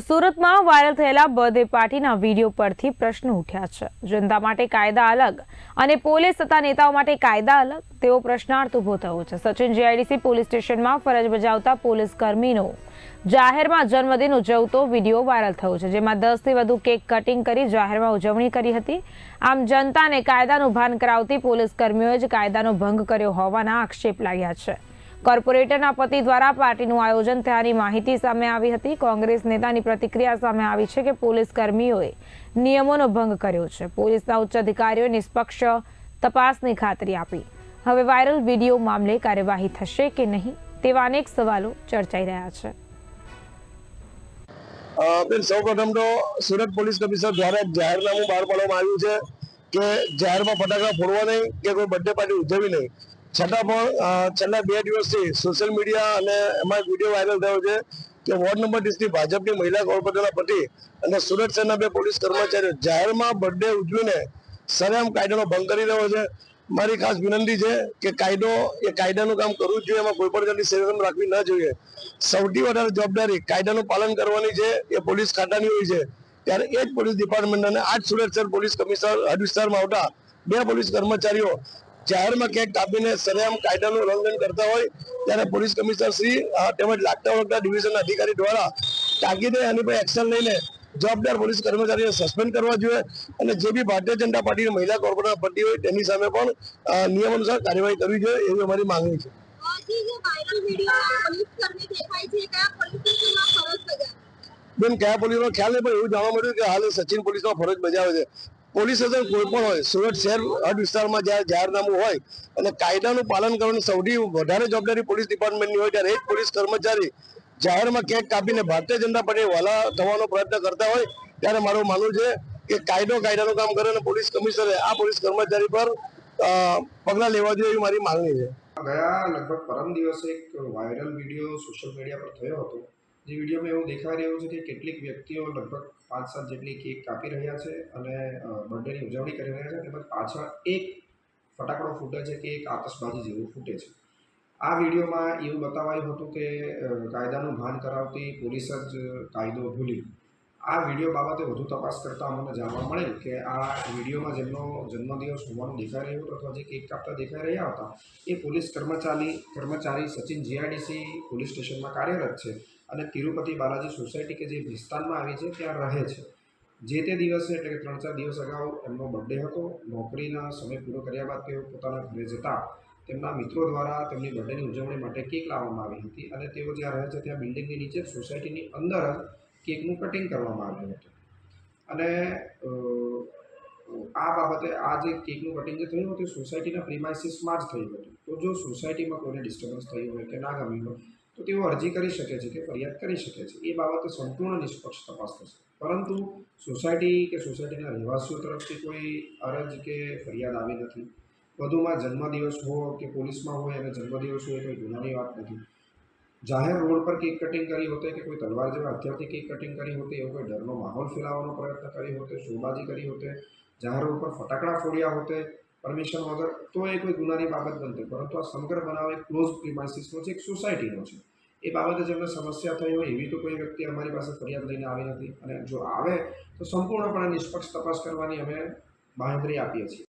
સુરતમાં વાયરલ થયેલા બર્થડે પાર્ટીના વીડિયો પરથી પ્રશ્ન ઉઠ્યા છે. જનતા માટે કાયદા અલગ અને પોલીસ તથા નેતાઓ માટે કાયદા અલગ તેવો પ્રશ્નાર્થ ઊભો થયો છે. સચિન જીઆઈડીસી પોલીસ સ્ટેશનમાં ફરજ બજાવતા પોલીસ કર્મીનો જાહેરમાં જન્મદિન ઉજવતો વીડિયો વાયરલ થયો છે. જેમાં દસથી વધુ કેક કટિંગ કરી જાહેરમાં ઉજવણી કરી હતી. આમ જનતાને કાયદાનું ભાન કરાવતી પોલીસ કર્મીઓએ જ કાયદાનો ભંગ કર્યો હોવાના આક્ષેપ લાગ્યા છે. કોર્પોરેટરના પતિ દ્વારા પાર્ટીનું આયોજન થયાની માહિતી સામે આવી હતી. કોંગ્રેસ નેતાની પ્રતિક્રિયા સામે આવી છે કે પોલીસ કર્મીઓએ નિયમોનો ભંગ કર્યો છે. પોલીસના ઉચ્ચ અધિકારીઓએ નિષ્પક્ષ તપાસની ખાતરી આપી. હવે વાયરલ વીડિયો મામલે કાર્યવાહી થશે કે નહીં તેવા અનેક સવાલો ચર્ચાઈ રહ્યા છે. બેન, સૌપ્રથમ તો સુરત પોલીસ કમિશનર દ્વારા જાહેરનામું બહાર પાડવામાં આવ્યું છે કે જાહેરમાં ફટાકડા ફોડવા નહીં કે કોઈ બર્થડે પાર્ટી ઉજવવી નહીં. છતાં પણ છેલ્લા બે દિવસથી સોશિયલ મીડિયા અને એમાં વીડિયો વાયરલ થયો છે કે વોર્ડ નંબર ત્રીસની ભાજપની મહિલા કોર્પોરેટરના પતિ અને સુરત શહેરના બે પોલીસ કર્મચારીઓ જાહેરમાં બર્થડે ઉજવીને સરેઆમ કાયદાનો ભંગ કરી રહ્યો છે. મારી ખાસ વિનંતી છે કે કાયદો, એ કાયદાનું કામ કરવું જોઈએ, એમાં કોઈ પણ જાતની સેવન રાખવી ન જોઈએ. સૌથી વધારે જવાબદારી કાયદાનું પાલન કરવાની છે, એ પોલીસ ખાતાની હોય છે. ત્યારે એ જ પોલીસ ડિપાર્ટમેન્ટ અને આ જ સુરત શહેર પોલીસ કમિશનર હદ વિસ્તારમાં આવતા બે પોલીસ કર્મચારીઓ જાહેરમાં ક્યાંક કાપીને સરેઆમ કાયદાનું ઉલ્લંઘન કરતા હોય ત્યારે પોલીસ કમિશનર શ્રી તેમજ લાગતા વળગતા ડિવિઝન અધિકારી દ્વારા તાકીદે એની પર એક્શન લઈને જવાબદાર પોલીસ કર્મચારીને સસ્પેન્ડ કરવા જોઈએ અને જે બી ભારતીય જનતા પાર્ટીની મહિલા કોર્પોરેટર પટ્ટી હોય તેની સામે પણ નિયમ અનુસાર કાર્યવાહી કરવી જોઈએ એવી અમારી માંગણી છે. પોલીસ પોલીસ બેન કયા પોલીસનો ખ્યાલ નહીં પણ એવું જાણવા મળ્યું કે હાલ સચિન સચિન પોલીસમાં ફરજ બજાવે છે. પોલીસ સ્ટેશન કોઈ પણ હોય, સુરત શહેર હદ વિસ્તારમાં જ્યારે જાહેરનામું હોય અને કાયદાનું પાલન કરવાની સૌથી વધારે જવાબદારી પોલીસ ડિપાર્ટમેન્ટની હોય ત્યારે એ જ પોલીસ કર્મચારી જાહેરમાં કેક કાપીને ભારતીય જનતા પાર્ટી વાલા થવાનો પ્રયત્ન કરતા હોય ત્યારે મારું માનવું છે કે કાયદો કાયદાનું કામ કરે અને પોલીસ કમિશનરે આ પોલીસ કર્મચારી પર પગલાં લેવા જોઈએ એવી મારી માંગણી છે. ગયા લગભગ પરમ દિવસે એક વાયરલ વીડિયો સોશિયલ મીડિયા પર થયો હતો. જે વિડીયોમાં એવું દેખાઈ રહ્યું છે કે કેટલીક વ્યક્તિઓ લગભગ પાંચ સાત જેટલી કેક કાપી રહ્યા છે અને બર્થડેની ઉજવણી કરી રહ્યા છે તેમજ પાછળ એક ફટાકડો ફૂટે છે કે એક આતશબાજી જેવું ફૂટે છે. આ વિડીયોમાં એવું બતાવાયું હતું કે કાયદાનું ભાન કરાવતી પોલીસ જ કાયદો ભૂલી આ વીડિયો બાબતે વધુ તપાસ કરતાં અમને જાણવા મળેલ કે આ વિડીયોમાં જેમનો જન્મદિવસ હોવાનું દેખાઈ રહ્યું હતું અથવા જે કેક કાપતા દેખાઈ રહ્યા હતા, એ પોલીસ કર્મચારી કર્મચારી સચિન જીઆઈડીસી પોલીસ સ્ટેશનમાં કાર્યરત છે અને તિરુપતિ બાલાજી સોસાયટી કે જે વિસ્તારમાં આવી છે ત્યાં રહે છે. જે તે દિવસે એટલે કે ત્રણ ચાર દિવસ અગાઉ એમનો બર્થડે હતો, નોકરીના સમય પૂરો કર્યા બાદ તેઓ પોતાના ઘરે જતા તેમના મિત્રો દ્વારા તેમની બર્થડેની ઉજવણી માટે કેક લાવવામાં આવી હતી અને તેઓ જ્યાં રહે છે ત્યાં બિલ્ડિંગની નીચે સોસાયટીની અંદર જ કેકનું કટિંગ કરવામાં આવ્યું હતું. અને આ બાબતે આ જે કેકનું કટિંગ જે થયું હતું, સોસાયટીના પ્રિમાઇસીસમાં જ થયું હતું. તો જો સોસાયટીમાં કોઈને ડિસ્ટર્બન્સ થયું હોય કે ના ગમ્યું હોય, તો તેઓ અરજી કરી શકે છે કે ફરિયાદ કરી શકે છે. એ બાબતે સંપૂર્ણ નિષ્પક્ષ તપાસ થશે. પરંતુ સોસાયટી કે સોસાયટીના રહેવાસીઓ તરફથી કોઈ અરજ કે ફરિયાદ આવી નથી. વધુમાં જન્મદિવસ હોય કે પોલીસમાં હોય અને જન્મદિવસ હોય કોઈ ગુનાની વાત નથી. જાહેર રોડ પર કેક કટિંગ કરી હોતે કે કોઈ તલવાર જેવા હથિયારથી કેક કટિંગ કરી હોતે, એવો કોઈ ડરનો માહોલ ફેલાવવાનો પ્રયત્ન કરી હોતે, શોબાજી કરી હોતે, જાહેર રોડ પર ફટાકડા ફોડ્યા હોતે પરમિશન વગર, તો એ કોઈ ગુનાની બાબત બનતી. પરંતુ આ સમગ્ર બનાવ એક ક્લોઝ પ્રિમાઇસીસનો છે, એક સોસાયટીનો છે. એ બાબતે જેમને સમસ્યા થઈ હોય એવી તો કોઈ વ્યક્તિ અમારી પાસે ફરિયાદ લઈને આવી નથી. અને જો આવે, તો સંપૂર્ણપણે નિષ્પક્ષ તપાસ કરવાની અમે બાંહેધરી આપીએ છીએ.